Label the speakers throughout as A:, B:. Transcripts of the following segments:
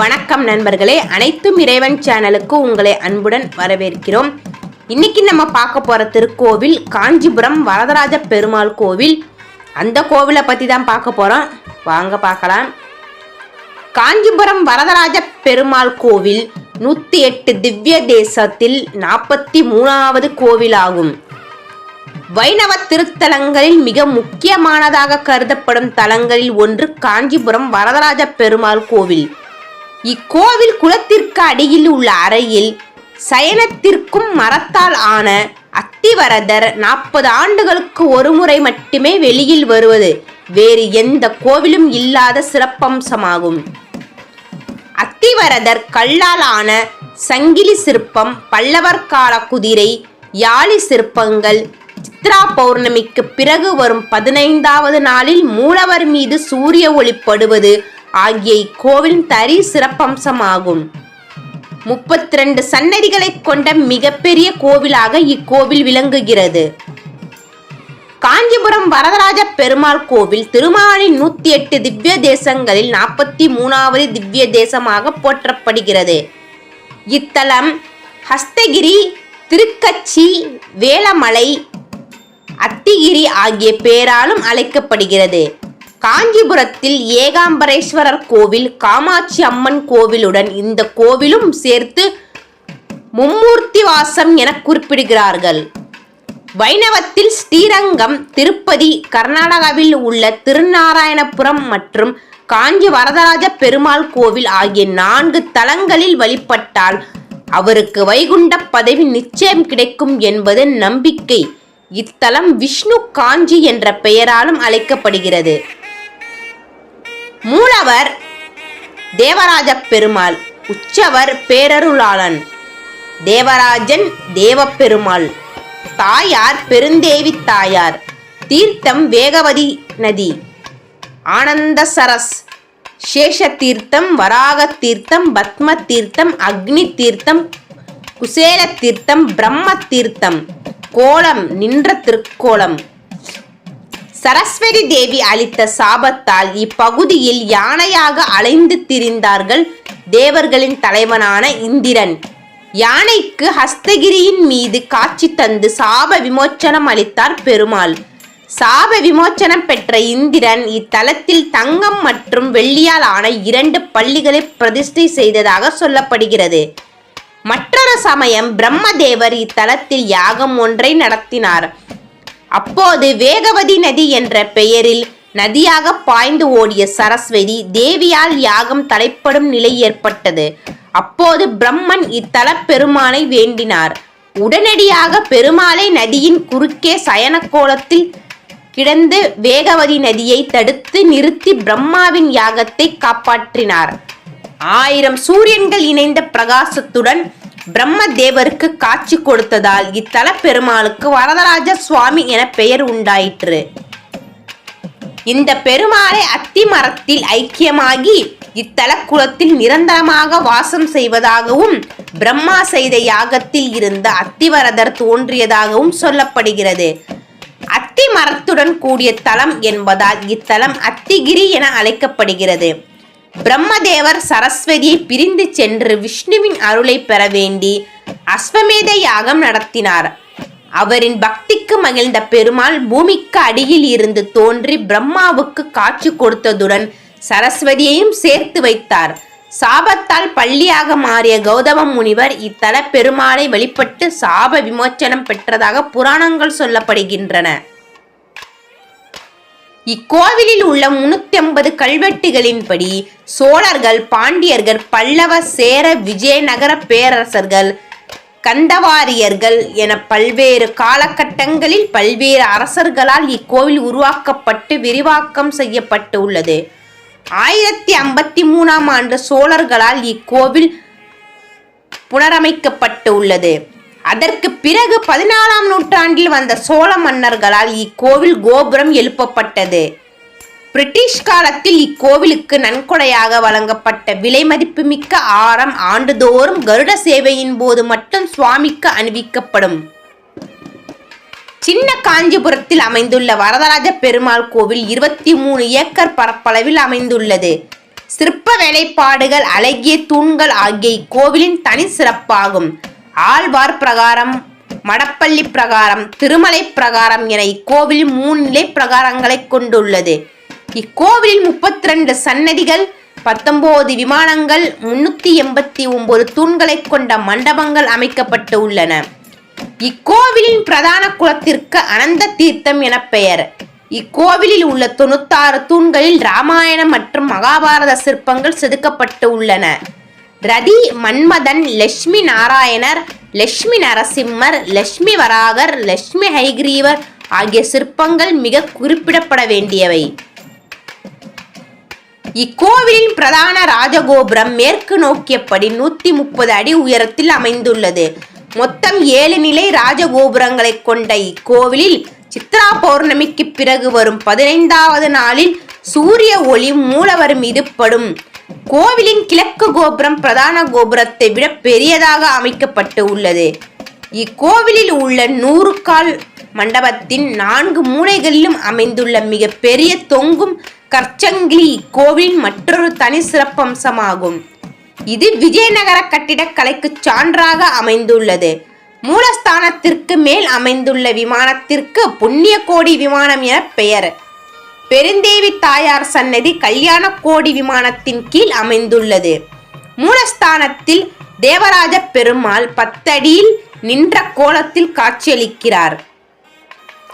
A: வணக்கம் நண்பர்களே. அனைத்தும் இறைவன் சேனலுக்கு உங்களை அன்புடன் வரவேற்கிறோம். இன்னைக்கு நம்ம பார்க்க போகிற திருக்கோவில் காஞ்சிபுரம் வரதராஜ பெருமாள் கோவில். அந்த கோவிலை பற்றி தான் பார்க்க போகிறோம் வாங்க பார்க்கலாம். காஞ்சிபுரம் வரதராஜ பெருமாள் கோவில் நூற்றி எட்டு திவ்ய தேசத்தில் நாற்பத்தி மூணாவது கோவிலாகும். வைணவ திருத்தலங்களில் மிக முக்கியமானதாக கருதப்படும் தலங்களில் ஒன்று காஞ்சிபுரம் வரதராஜ பெருமாள் கோவில். இக்கோவில் குளத்திற்கு அடியில் உள்ள அறையில் சயனத்திற்கும் மரத்தால் ஆன அத்திவரதர் நாற்பது ஆண்டுகளுக்கு ஒருமுறை மட்டுமே வெளியில் வருவது. வேறு எந்த கோவிலும் இல்லாத சிறப்பம்சமாகும். அத்திவரதர் கல்லால் ஆன சங்கிலி சிற்பம் பல்லவர் கால குதிரை யாழி சிற்பங்கள் சித்ரா பௌர்ணமிக்கு பிறகு வரும் பதினைந்தாவது நாளில் மூலவர் மீது சூரிய ஒளி படுவது ஆகிய இக்கோவிலின் தரி சிறப்பம்சமாகும். முப்பத்தி ரெண்டு சன்னதிகளை கொண்ட மிகப்பெரிய கோவிலாக இக்கோவில் விளங்குகிறது. காஞ்சிபுரம் வரதராஜ பெருமாள் கோவில் திருமாலின் நூத்தி எட்டு திவ்ய தேசங்களில் நாற்பத்தி மூணாவது திவ்ய தேசமாக போற்றப்படுகிறது. இத்தலம் ஹஸ்தகிரி திருக்கச்சி வேலமலை அத்திகிரி ஆகிய பெயராலும் அழைக்கப்படுகிறது. காஞ்சிபுரத்தில் ஏகாம்பரேஸ்வரர் கோவில் காமாட்சி அம்மன் கோவிலுடன் இந்த கோவிலும் சேர்த்து மும்மூர்த்தி வாசம் என குறிப்பிடுகிறார்கள். வைணவத்தில் ஸ்ரீரங்கம் திருப்பதி கர்நாடகாவில் உள்ள திருநாராயணபுரம் மற்றும் காஞ்சி வரதராஜ பெருமாள் கோவில் ஆகிய நான்கு தலங்களில் வழிபட்டால் அவருக்கு வைகுண்ட பதவி நிச்சயம் கிடைக்கும் என்பது நம்பிக்கை. இத்தலம் விஷ்ணு காஞ்சி என்ற பெயராலும் அழைக்கப்படுகிறது. மூலவர் தேவராஜ பெருமாள் உச்சவர் பேரருளாளன். தேவராஜன் தேவப்பெருமாள் தாயார் பெருந்தேவி தாயார் தீர்த்தம் வேகவதி நதி. ஆனந்த சரஸ் சேஷ தீர்த்தம் வராக தீர்த்தம் பத்ம தீர்த்தம் அக்னி தீர்த்தம் குசேல தீர்த்தம் பிரம்ம தீர்த்தம் கோலம் நின்ற திருக்கோலம். சரஸ்வதி தேவி அளித்த சாபத்தால் இப்பகுதியில் யானையாக அலைந்து திரிந்தார்கள் தேவர்களின் தலைவனான இந்திரன். யானைக்கு ஹஸ்தகிரியின் மீது காட்சி தந்து சாப விமோச்சனம் அளித்தார் பெருமாள். சாப விமோச்சனம் பெற்ற இந்திரன் இத்தலத்தில் தங்கம் மற்றும் வெள்ளியால் ஆன இரண்டு பள்ளிகளை பிரதிஷ்டை செய்ததாக சொல்லப்படுகிறது. மற்றொரு சமயம் பிரம்மதேவர் இத்தலத்தில் யாகம் ஒன்றை நடத்தினார். அப்போது வேகவதி நதி என்ற பெயரில் நதியாக பாய்ந்து ஓடிய சரஸ்வதி தேவியால் யாகம் தலைப்படும் நிலை ஏற்பட்டது. அப்போது பிரம்மன் இத்தல பெருமானை வேண்டினார். உடனடியாக பெருமாளை நதியின் குறுக்கே சயன கோலத்தில் கிடந்து வேகவதி நதியை தடுத்து நிறுத்தி பிரம்மாவின் யாகத்தை காப்பாற்றினார். ஆயிரம் சூரியன்கள் இணைந்த பிரகாசத்துடன் பிரம்ம தேவருக்கு காட்சி கொடுத்ததால் இத்தல பெருமாளுக்கு வரதராஜ சுவாமி என பெயர் உண்டாயிற்று. இந்த பெருமாளை அத்தி மரத்தில் ஐக்கியமாகி இத்தல குலத்தில் நிரந்தரமாக வாசம் செய்வதாகவும் பிரம்மா செய்த யாகத்தில் இருந்த அத்திவரதர் தோன்றியதாகவும் சொல்லப்படுகிறது. அத்தி மரத்துடன் கூடிய தலம் என்பதால் இத்தலம் அத்திகிரி என அழைக்கப்படுகிறது. பிரம்மதேவர் சரஸ்வதியை பிரிந்து சென்று விஷ்ணுவின் அருளை பெற வேண்டி அஸ்வமேத யாகம் நடத்தினார். அவரின் பக்திக்கு மகிழ்ந்த பெருமாள் பூமிக்கு அடியில் இருந்து தோன்றி பிரம்மாவுக்கு காட்சி கொடுத்ததுடன் சரஸ்வதியையும் சேர்த்து வைத்தார். சாபத்தால் பள்ளியாக மாறிய கௌதம முனிவர் இத்தல பெருமாளை வழிபட்டு சாப விமோச்சனம் பெற்றதாக புராணங்கள் சொல்லப்படுகின்றன. இக்கோவிலில் உள்ள முன்னூத்தி ஐம்பது கல்வெட்டுகளின்படி சோழர்கள் பாண்டியர்கள் பல்லவ சேர விஜயநகர பேரரசர்கள் கந்தவாரியர்கள் என பல்வேறு காலகட்டங்களில் பல்வேறு அரசர்களால் இக்கோவில் உருவாக்கப்பட்டு விரிவாக்கம் செய்யப்பட்டு உள்ளது ஆயிரத்தி ஐம்பத்தி மூணாம் ஆண்டு சோழர்களால் இக்கோவில் புனரமைக்கப்பட்டு உள்ளது அதற்கு பிறகு பதினாலாம் நூற்றாண்டில் வந்த சோழ மன்னர்களால் இக்கோவில் கோபுரம் எழுப்பப்பட்டது. பிரிட்டிஷ் காலத்தில் இக்கோவிலுக்கு நன்கொடையாக வழங்கப்பட்ட விலை மதிப்புமிக்க ஆரம் ஆண்டுதோறும் கருட சேவையின் போது மட்டும் சுவாமிக்கு அணிவிக்கப்படும். சின்ன காஞ்சிபுரத்தில் அமைந்துள்ள வரதராஜ பெருமாள் கோவில் இருபத்தி மூணு ஏக்கர் பரப்பளவில் அமைந்துள்ளது. சிற்ப வேலைப்பாடுகள் அழகிய தூண்கள் ஆகிய இக்கோவிலின் தனி சிறப்பாகும் ஆழ்வார் பிரகாரம் மடப்பள்ளி பிரகாரம் திருமலை பிரகாரம் என இக்கோவில் மூணு நிலை பிரகாரங்களை கொண்டுள்ளது. இக்கோவிலில் முப்பத்தி ரெண்டு சன்னதிகள் பத்தொன்பது விமானங்கள் முன்னூத்தி எண்பத்தி ஒன்பது தூண்களை கொண்ட மண்டபங்கள் அமைக்கப்பட்டு உள்ளன. இக்கோவிலின் பிரதான குலத்திற்கு அனந்த தீர்த்தம் என பெயர். இக்கோவிலில் உள்ள தொண்ணூத்தாறு தூண்களில் ராமாயணம் மற்றும் மகாபாரத சிற்பங்கள் செதுக்கப்பட்டு உள்ளன. ரதி மன்மதன் லட்சுமி நாராயணர் லட்சுமி நரசிம்மர் லட்சுமி வராகர் லட்சுமி ஹைகிரீவர் ஆகிய சிற்பங்கள் மிக குறிப்பிடப்பட வேண்டியவை. இக்கோவிலின் பிரதான ராஜகோபுரம் மேற்கு நோக்கியபடி நூத்தி முப்பது அடி உயரத்தில் அமைந்துள்ளது. மொத்தம் ஏழு நிலை ராஜகோபுரங்களை கொண்ட இக்கோவிலில் சித்ரா பௌர்ணமிக்கு பிறகு வரும் பதினைந்தாவது நாளில் சூரிய ஒளி மூலவர் மீது படும். கோவிலின் கிழக்கு கோபுரம் பிரதான கோபுரத்தை விட பெரியதாக அமைக்கப்பட்டு உள்ளது. இக்கோவிலில் உள்ள நூறு கால் மண்டபத்தின் நான்கு மூலைகளிலும் அமைந்துள்ள மிக பெரிய தொங்கும் கற்சங்கிலி இக்கோவிலின் மற்றொரு தனி சிறப்பம்சமாகும். இது விஜயநகர கட்டிடக்கலைக்கு சான்றாக அமைந்துள்ளது. மூலஸ்தானத்திற்கு மேல் அமைந்துள்ள விமானத்திற்கு புண்ணிய கோடி விமானம் என பெயர். பெருந்தேவி தாயார் சன்னதி கல்யாண கோடி விமானத்தின் கீழ் அமைந்துள்ளது. மூலஸ்தானத்தில் தேவராஜ பெருமாள் பத்தடியில் நின்ற கோலத்தில் காட்சியளிக்கிறார்.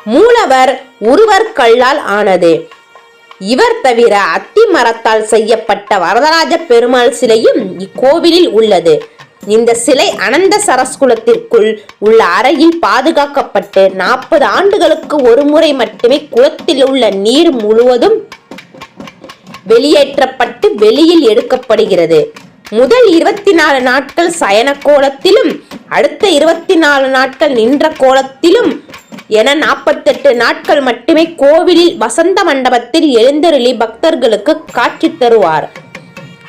A: மூலவர் உருவர் கல்லால் ஆனது. இவர் தவிர அத்தி மரத்தால் செய்யப்பட்ட வரதராஜ பெருமாள் சிலையும் இக்கோவிலில் உள்ளது. இந்த சிலை அனந்த சரஸ்குலத்திற்குள் உள்ள அறையில் பாதுகாக்கப்பட்டு நாற்பது ஆண்டுகளுக்கு ஒரு முறை மட்டுமே குளத்தில் உள்ள நீர் முழுவதும் வெளியேற்றப்பட்டு வெளியில் எடுக்கப்படுகிறது. முதல் இருபத்தி நாலு நாட்கள் சயன கோலத்திலும் அடுத்த இருபத்தி நாலு நாட்கள் நின்ற கோலத்திலும் என நாற்பத்தெட்டு நாட்கள் மட்டுமே கோவிலில் வசந்த மண்டபத்தில் எழுந்தருளி பக்தர்களுக்கு காட்சி தருவார்.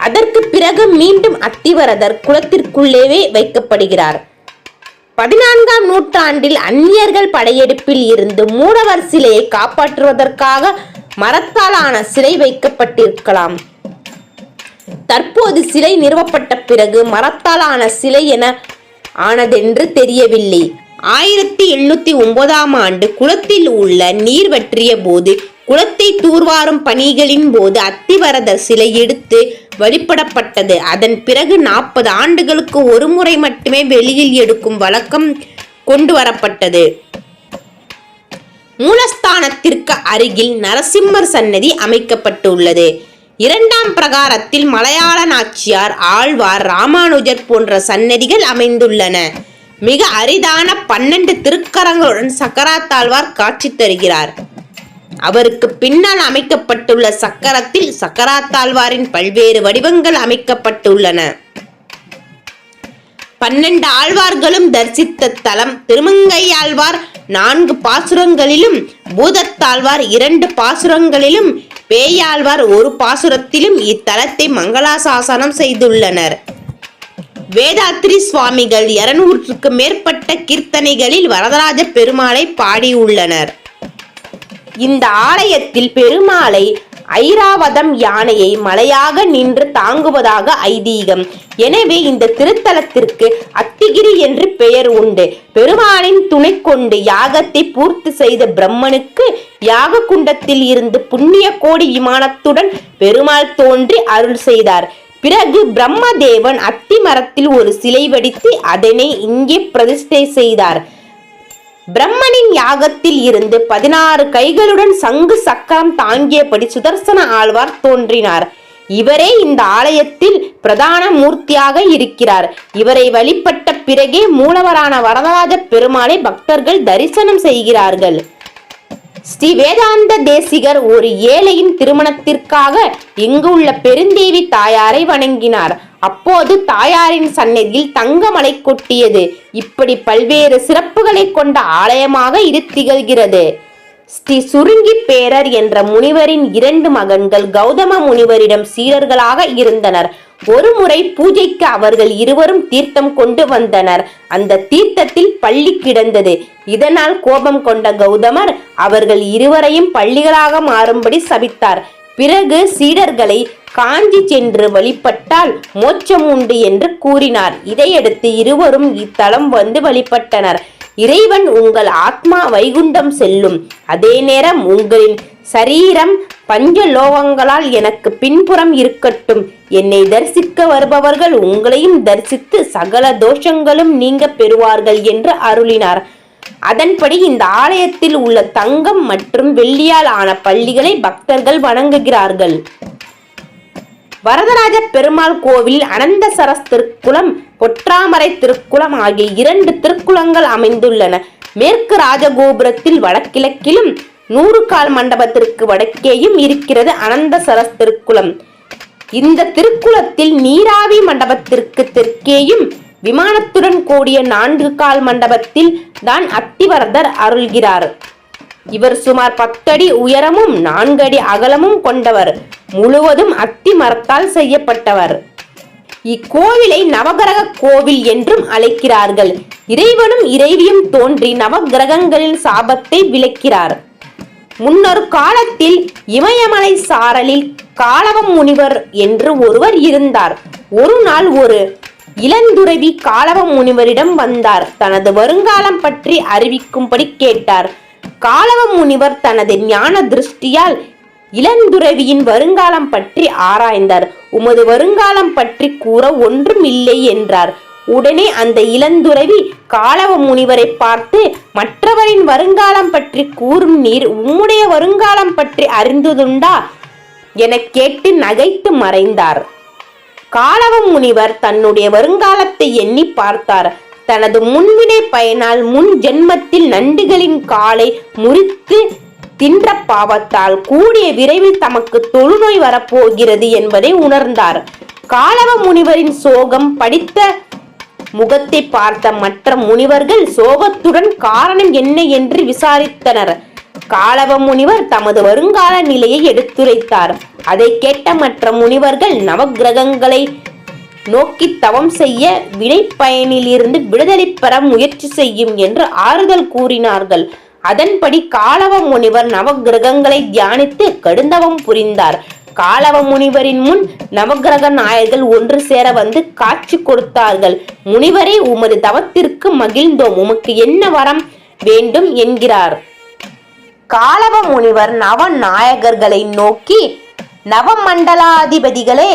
A: அதற்கு பிறகு மீண்டும் அத்திவரதர் குளத்திற்குள்ளேவே வைக்கப்படுகிறார். பதினான்காம் நூற்றாண்டில் அந்நியர்கள் படையெடுப்பில் இருந்து மூடவர் சிலையை காப்பாற்றுவதற்காக மரத்தாலான சிலை வைக்கப்பட்டிருக்கலாம். தற்போது சிலை நிறுவப்பட்ட பிறகு மரத்தாலான சிலை என ஆனதென்று தெரியவில்லை. ஆயிரத்தி எண்ணூத்தி ஒன்பதாம் ஆண்டு குளத்தில் உள்ள நீர் வற்றிய போது குளத்தை தூர்வாரும் பணிகளின் போது அத்திவரதர் சிலை எடுத்து வழிபடப்பட்டது. அதன் பிறகு நாற்பது ஆண்டுகளுக்கு ஒரு முறை மட்டுமே வெளியில் எடுக்கும் வழக்கம் கொண்டு வரப்பட்டது. மூலஸ்தானத்திற்கு அருகில் நரசிம்மர் சன்னதி அமைக்கப்பட்டுள்ளது. இரண்டாம் பிரகாரத்தில் மலையாள நாச்சியார் ஆழ்வார் ராமானுஜர் போன்ற சன்னதிகள் அமைந்துள்ளன. மிக அரிதான பன்னெண்டு திருக்கரங்களுடன் சக்கராத்தாழ்வார் காட்சி தருகிறார். அவருக்கு பின்னால் அமைக்கப்பட்டுள்ள சக்கரத்தில் சக்கராத்தாழ்வாரின் பல்வேறு வடிவங்கள் அமைக்கப்பட்டுள்ளன. பன்னெண்டு ஆழ்வார்களும் தரிசித்த தலம் திருமங்கையாழ்வார் நான்கு பாசுரங்களிலும் பூதத்தாழ்வார் இரண்டு பாசுரங்களிலும் பேயாழ்வார் ஒரு பாசுரத்திலும் இத்தலத்தை மங்களாசாசனம் செய்துள்ளனர். வேதாத்ரி சுவாமிகள் இருநூற்றுக்கு மேற்பட்ட கீர்த்தனைகளில் வரதராஜ பெருமாளை பாடியுள்ளனர். இந்த ஆலயத்தில் பெருமாளை ஐராவதம் யானையை மலையாக நின்று தாங்குவதாக ஐதீகம். எனவே இந்த திருத்தலத்திற்கு அத்திகிரி என்று பெயர் உண்டு. பெருமாளின் துணை கொண்டு யாகத்தை பூர்த்தி செய்த பிரம்மனுக்கு யாக குண்டத்தில் இருந்து புண்ணிய கோடி விமானத்துடன் பெருமாள் தோன்றி அருள் செய்தார். பிறகு பிரம்மதேவன் அத்தி மரத்தில் ஒரு சிலை வடித்து அதனை இங்கே பிரதிஷ்டை செய்தார். பிரம்மனின் யாகத்தில் இருந்து பதினாறு கைகளுடன் சங்கு சக்கரம் தாங்கியபடி சுதர்சன ஆழ்வார் தோன்றினார். இவரே இந்த ஆலயத்தில் பிரதான மூர்த்தியாக இருக்கிறார். இவரை வழிபட்ட பிறகே மூலவரான வரதராஜ பெருமாளை பக்தர்கள் தரிசனம் செய்கிறார்கள். ஸ்ரீ வேதாந்த தேசிகர் ஒரு ஏழையின் திருமணத்திற்காக இங்கு உள்ள பெருந்தேவி தாயாரை வணங்கினார். அப்போது தாயாரின் சன்னதியில் தங்கமலை கொட்டியது. இப்படி பல்வேறு சிறப்புகளை கொண்ட ஆலயமாக இது திகழ்கிறது. ஸ்ரீ சுருங்கி பேரர் என்ற முனிவரின் இரண்டு மகன்கள் கௌதம முனிவரிடம் சீடர்களாக இருந்தனர். ஒரு முறை பூஜைக்கு அவர்கள் இருவரும் தீர்த்தம் கொண்டு வந்தனர். அந்த தீர்த்தத்தில் பள்ளி கிடந்தது. இதனால் கோபம் கொண்ட கௌதமர் அவர்கள் இருவரையும் பள்ளிகளாக மாறும்படி சபித்தார். பிறகு சீடர்களை காஞ்சி சென்று வழிபட்டால் மோட்சம் உண்டு என்று கூறினார். இதையடுத்து இருவரும் இத்தலம் வந்து வழிபட்டனர். இறைவன் உங்கள் ஆத்மா வைகுண்டம் செல்லும். அதே நேரம் உங்களின் சரீரம் பஞ்சலோகங்களால் எனக்கு பின்புறம் இருக்கட்டும். என்னை தரிசிக்க வருபவர்கள் உங்களையும் தரிசித்து சகல தோஷங்களும் நீங்க பெறுவார்கள் என்று அருளினார். அதன்படி இந்த ஆலயத்தில் உள்ள தங்கம் மற்றும் வெள்ளியால் ஆன பள்ளிகளை பக்தர்கள் வணங்குகிறார்கள். வரதராஜ பெருமாள் கோவில் அனந்தசரஸ் திருக்குளம் பொற்றாமரை திருக்குளம் ஆகிய இரண்டு திருக்குளங்கள் அமைந்துள்ளன. மேற்கு ராஜகோபுரத்தில் வடகிழக்கிலும் நூறு கால் மண்டபத்திற்கு வடக்கேயும் இருக்கிறது அனந்தசரஸ் திருக்குளம். இந்த திருக்குளத்தில் நீராவி மண்டபத்திற்கு தெற்கேயும் விமானத்துடன் கூடிய நான்கு கால் மண்டபத்தில் தான் அத்திவரதர் அருள்கிறார். இவர் சுமார் பத்தடி உயரமும் நான்கடி அகலமும் கொண்டவர். முழுவதும் அத்தி மரத்தால் செய்யப்பட்டவர். இக்கோவிலை நவகிரக கோவில் என்றும் அழைக்கிறார்கள். இறைவனும் இறைவியும் தோன்றி நவகிரகங்களின் சாபத்தை விளக்கிறார். முன்னொரு காலத்தில் இமயமலை சாரலில் காலவம் முனிவர் என்று ஒருவர் இருந்தார். ஒரு நாள் ஒரு இளந்துறவி காலவம் முனிவரிடம் வந்தார். தனது வருங்காலம் பற்றி அறிவிக்கும்படி கேட்டார். காலவ முனிவர் தனது ஞான திருஷ்டியால் இளந்துறவியின் வருங்காலம் பற்றி ஆராய்ந்தார். உமது வருங்காலம் பற்றி கூற ஒன்றும் இல்லை என்றார். உடனே அந்த இளந்துறவி காலவ முனிவரை பார்த்து மற்றவரின் வருங்காலம் பற்றி கூறும் நீர் உம்முடைய வருங்காலம் பற்றி அறிந்ததுண்டா? என கேட்டு நகைத்து மறைந்தார். காலவ முனிவர் தன்னுடைய வருங்காலத்தை எண்ணி பார்த்தார். தனது முன்வினை பயனால் முன் ஜென்மத்தில் நண்டுகளின் காலை முறித்து தின்ற பாவத்தால் கூடிய விரைவில் தமக்கு தொழுநோய் வரப்போகிறது என்பதை உணர்ந்தார். காலவ முனிவரின் சோகம் படித்த முகத்தை பார்த்த மற்ற முனிவர்கள் சோகத்துடன் காரணம் என்ன என்று விசாரித்தனர். காலவ முனிவர் தமது வருங்கால நிலையை எடுத்துரைத்தார். அதை கேட்ட மற்ற முனிவர்கள் நவகிரகங்களை நோக்கி தவம் செய்ய வினைப்பயனிலிருந்து விடுதலை பெற முயற்சி செய்யும் என்று ஆறுதல் கூறினார்கள். அதன்படி காலவ முனிவர் நவகிரகங்களை தியானித்து கடுந்தவம் புரிந்தார். காலவ முனிவரின் முன் நவகிரக நாயர்கள் ஒன்று சேர வந்து காட்சி கொடுத்தார்கள். முனிவரே உமது தவத்திற்கு மகிழ்ந்தோம். உமக்கு என்ன வரம் வேண்டும் என்கிறார். காலவ முனிவர் நவ நாயகர்களை நோக்கி நவமண்டலாதிபதிகளே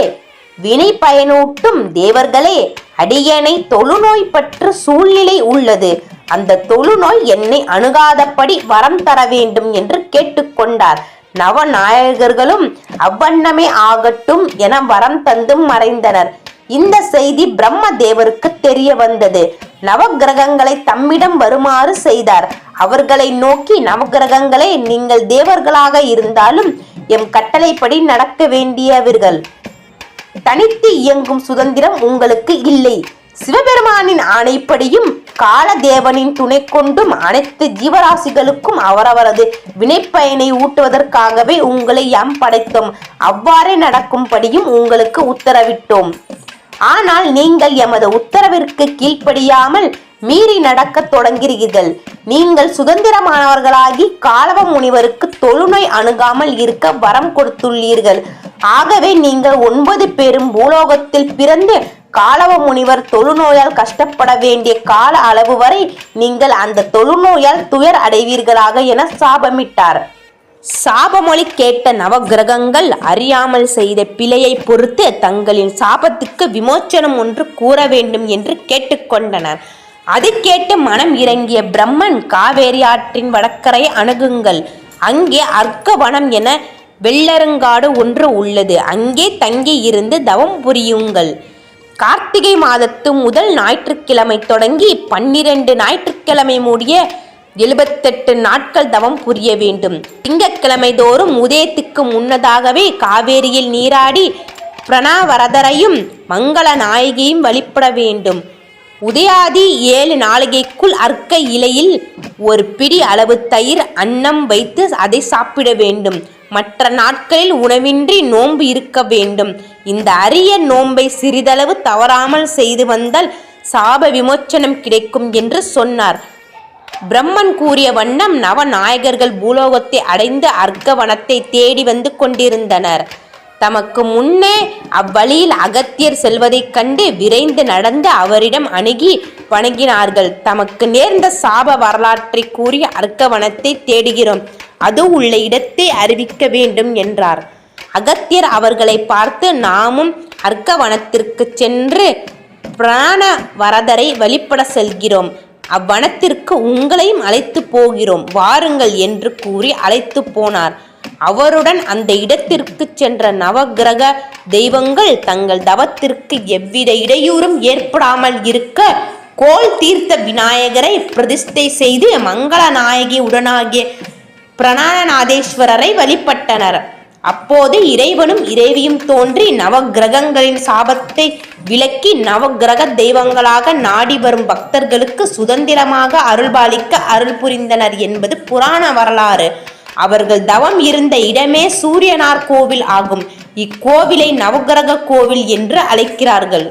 A: வினை பயனூட்டும் தேவர்களே அடியனை தொழுநோய்பற்ற சூழ்நிலை உள்ளது. அந்த தொழுநோய் என்னை அணுகாதபடி வரம் தர வேண்டும் என்று கேட்டுக்கொண்டார். நவநாயகர்களும் அவ்வண்ணமே ஆகட்டும் என வரம் தந்தும் மறைந்தனர். இந்த செய்தி பிரம்ம தேவருக்கு தெரிய வந்தது. நவகிரகங்களை தம்மிடம் வருமாறு செய்தார். அவர்களை நோக்கி நவக்கிரகங்களே நீங்கள் தேவர்களாக இருந்தாலும் எம் கட்டளைப்படி நடக்க வேண்டியவர்கள். தனித்து இயங்கும் சுதந்திரம் உங்களுக்கு இல்லை. சிவபெருமானின் ஆணைப்படியும் காலதேவனின் துணை கொண்டும் அனைத்து ஜீவராசிகளுக்கும் அவரவரது வினைப்பயனை ஊட்டுவதற்காகவே உங்களை யாம் படைத்தோம். அவ்வாறே நடக்கும்படியும் உங்களுக்கு உத்தரவிட்டோம். ஆனால் நீங்கள் எமது உத்தரவிற்கு கீழ்ப்படியாமல் மீறி நடக்கத் தொடங்கிறீர்கள் நீங்கள் சுதந்திரமானவர்களாகி காலவ முனிவருக்கு தொழுநோய் அணுகாமல் இருக்க வரம் கொடுத்துள்ளீர்கள். ஆகவே நீங்கள் ஒன்பது பேரும் பூலோகத்தில் பிறந்து காலவ முனிவர் தொழுநோயால் கஷ்டப்பட வேண்டிய கால அளவு வரை நீங்கள் அந்த தொழுநோயால் துயர் அடைவீர்களாக என சாபமிட்டார். சாபமொழி கேட்ட நவகிரகங்கள் அறியாமல் செய்த பிழையை பொறுத்து தங்களின் சாபத்துக்கு விமோச்சனம் ஒன்று கூற வேண்டும் என்று கேட்டுக்கொண்டனர். அது கேட்டு மனம் இறங்கிய பிரம்மன் காவேரி ஆற்றின் வடக்கரை அணுகுங்கள். அங்கே அர்க்கவனம் என வெள்ளருங்காடு ஒன்று உள்ளது. அங்கே தங்கி இருந்து தவம் புரியுங்கள். கார்த்திகை மாதத்து முதல் ஞாயிற்றுக்கிழமை தொடங்கி பன்னிரண்டு ஞாயிற்றுக்கிழமை மூடிய எழுபத்தெட்டு நாட்கள் தவம் புரிய வேண்டும். திங்கட்கிழமை தோறும் உதயத்துக்கு முன்னதாகவே காவேரியில் நீராடி பிரணவரதரையும் மங்கள நாயகியும் வழிபட வேண்டும். உதயாதி ஏழு நாளிகைக்குள் அர்க்க இலையில் ஒரு பிடி அளவு தயிர் அன்னம் வைத்து அதை சாப்பிட வேண்டும். மற்ற நாட்களில் உணவின்றி நோன்பு இருக்க வேண்டும். இந்த அரிய நோன்பை சிறிதளவு தவறாமல் செய்து வந்தால் சாப விமோச்சனம் கிடைக்கும் என்று சொன்னார். பிரம்மன் கூறிய வண்ணம் நவநாயகர்கள் பூலோகத்தை அடைந்து அர்க்கவனத்தை தேடி வந்து கொண்டிருந்தனர். தமக்கு முன்னே அவ்வழியில் அகத்தியர் செல்வதைக் கண்டு விரைந்து நடந்து அவரிடம் அணுகி வணங்கினார்கள். தமக்கு நேர்ந்த சாப வரலாற்றை கூறி அர்க்கவனத்தை தேடுகிறோம். அது உள்ள இடத்தை அறிவிக்க வேண்டும் என்றார். அகத்தியர் அவர்களை பார்த்து நாமும் அர்க்கவனத்திற்கு சென்று பிராண வரதரை வழிபட செல்கிறோம். அவ்வனத்திற்கு உங்களையும் அழைத்து போகிறோம். வாருங்கள் என்று கூறி அழைத்து போனார். அவருடன் அந்த இடத்திற்கு சென்ற நவக்கிரக தெய்வங்கள் தங்கள் தவத்திற்கு எவ்வித இடையூறும் ஏற்படாமல் இருக்க கோல் தீர்த்த விநாயகரை பிரதிஷ்டை செய்து மங்கள நாயகி உடனாகிய பிரணாநாதேஸ்வரரை வழிபட்டனர். அப்போது இறைவனும் இறைவியும் தோன்றி நவக்கிரகங்களின் சாபத்தை விலக்கி நவக்கிரக தெய்வங்களாக நாடி வரும் பக்தர்களுக்கு சுதந்திரமாக அருள்பாலிக்க அருள் புரிந்தனர் என்பது புராண வரலாறு. அவர்கள் தவம் இருந்த இடமே சூரியனார் கோவில் ஆகும். இக்கோவிலை நவக்கிரக கோவில் என்று அழைக்கிறார்கள்.